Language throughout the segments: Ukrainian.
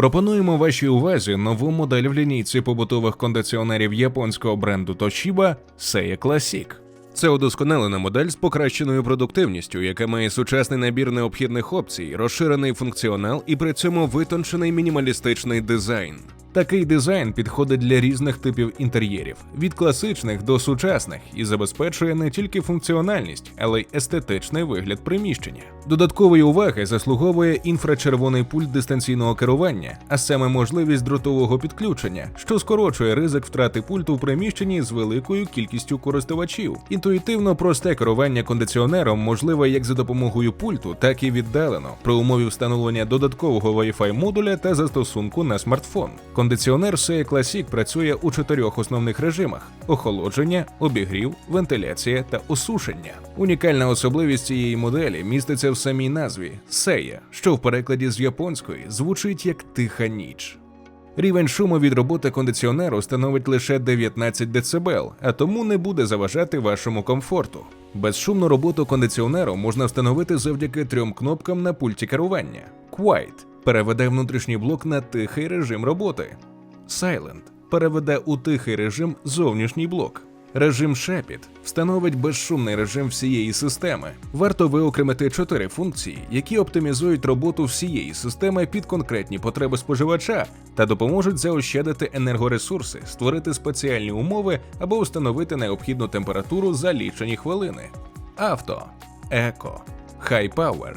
Пропонуємо вашій увазі нову модель в лінійці побутових кондиціонерів японського бренду Toshiba Seiya Classic. Це удосконалена модель з покращеною продуктивністю, яка має сучасний набір необхідних опцій, розширений функціонал і при цьому витончений мінімалістичний дизайн. Такий дизайн підходить для різних типів інтер'єрів, від класичних до сучасних, і забезпечує не тільки функціональність, але й естетичний вигляд приміщення. Додаткової уваги заслуговує інфрачервоний пульт дистанційного керування, а саме можливість дротового підключення, що скорочує ризик втрати пульту в приміщенні з великою кількістю користувачів. Інтуїтивно просте керування кондиціонером можливе як за допомогою пульту, так і віддалено, при умові встановлення додаткового Wi-Fi модуля та застосунку на смартфон. Кондиціонер Seiya Classic працює у чотирьох основних режимах: охолодження, обігрів, вентиляція та осушення. Унікальна особливість цієї моделі міститься в самій назві Seiya, що в перекладі з японської звучить як тиха ніч. Рівень шуму від роботи кондиціонеру становить лише 19 дБ, а тому не буде заважати вашому комфорту. Безшумну роботу кондиціонеру можна встановити завдяки трьом кнопкам на пульті керування. Quiet переведе внутрішній блок на тихий режим роботи. Silent переведе у тихий режим зовнішній блок. Режим шепіт встановить безшумний режим всієї системи. Варто виокремити чотири функції, які оптимізують роботу всієї системи під конкретні потреби споживача та допоможуть заощадити енергоресурси, створити спеціальні умови або встановити необхідну температуру за лічені хвилини. Авто, еко, хай Power,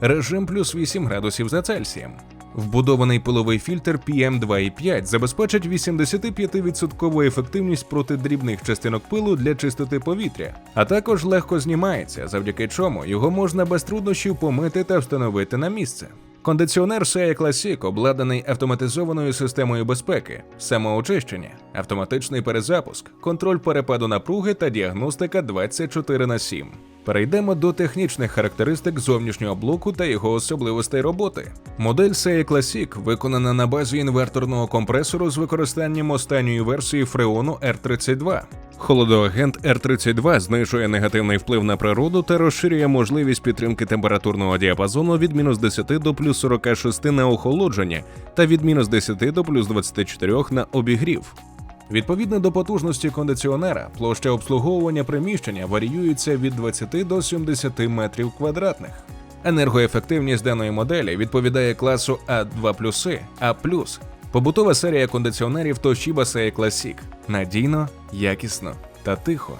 режим плюс 8 градусів за Цельсієм. Вбудований пиловий фільтр PM2,5 забезпечить 85% ефективність проти дрібних частинок пилу для чистоти повітря, а також легко знімається, завдяки чому його можна без труднощів помити та встановити на місце. Кондиціонер Seiya Classic обладнаний автоматизованою системою безпеки, самоочищення, автоматичний перезапуск, контроль перепаду напруги та діагностика 24 на 7. Перейдемо до технічних характеристик зовнішнього блоку та його особливостей роботи. Модель Seiya Classic виконана на базі інверторного компресору з використанням останньої версії Freon R32. Холодоагент R32 знижує негативний вплив на природу та розширює можливість підтримки температурного діапазону від мінус 10 до плюс 46 на охолодження та від мінус 10 до плюс 24 на обігрів. Відповідно до потужності кондиціонера, площа обслуговування приміщення варіюється від 20 до 70 метрів квадратних. Енергоефективність даної моделі відповідає класу А2+, А+. Побутова серія кондиціонерів Toshiba Seiya Classic. Надійно, якісно та тихо.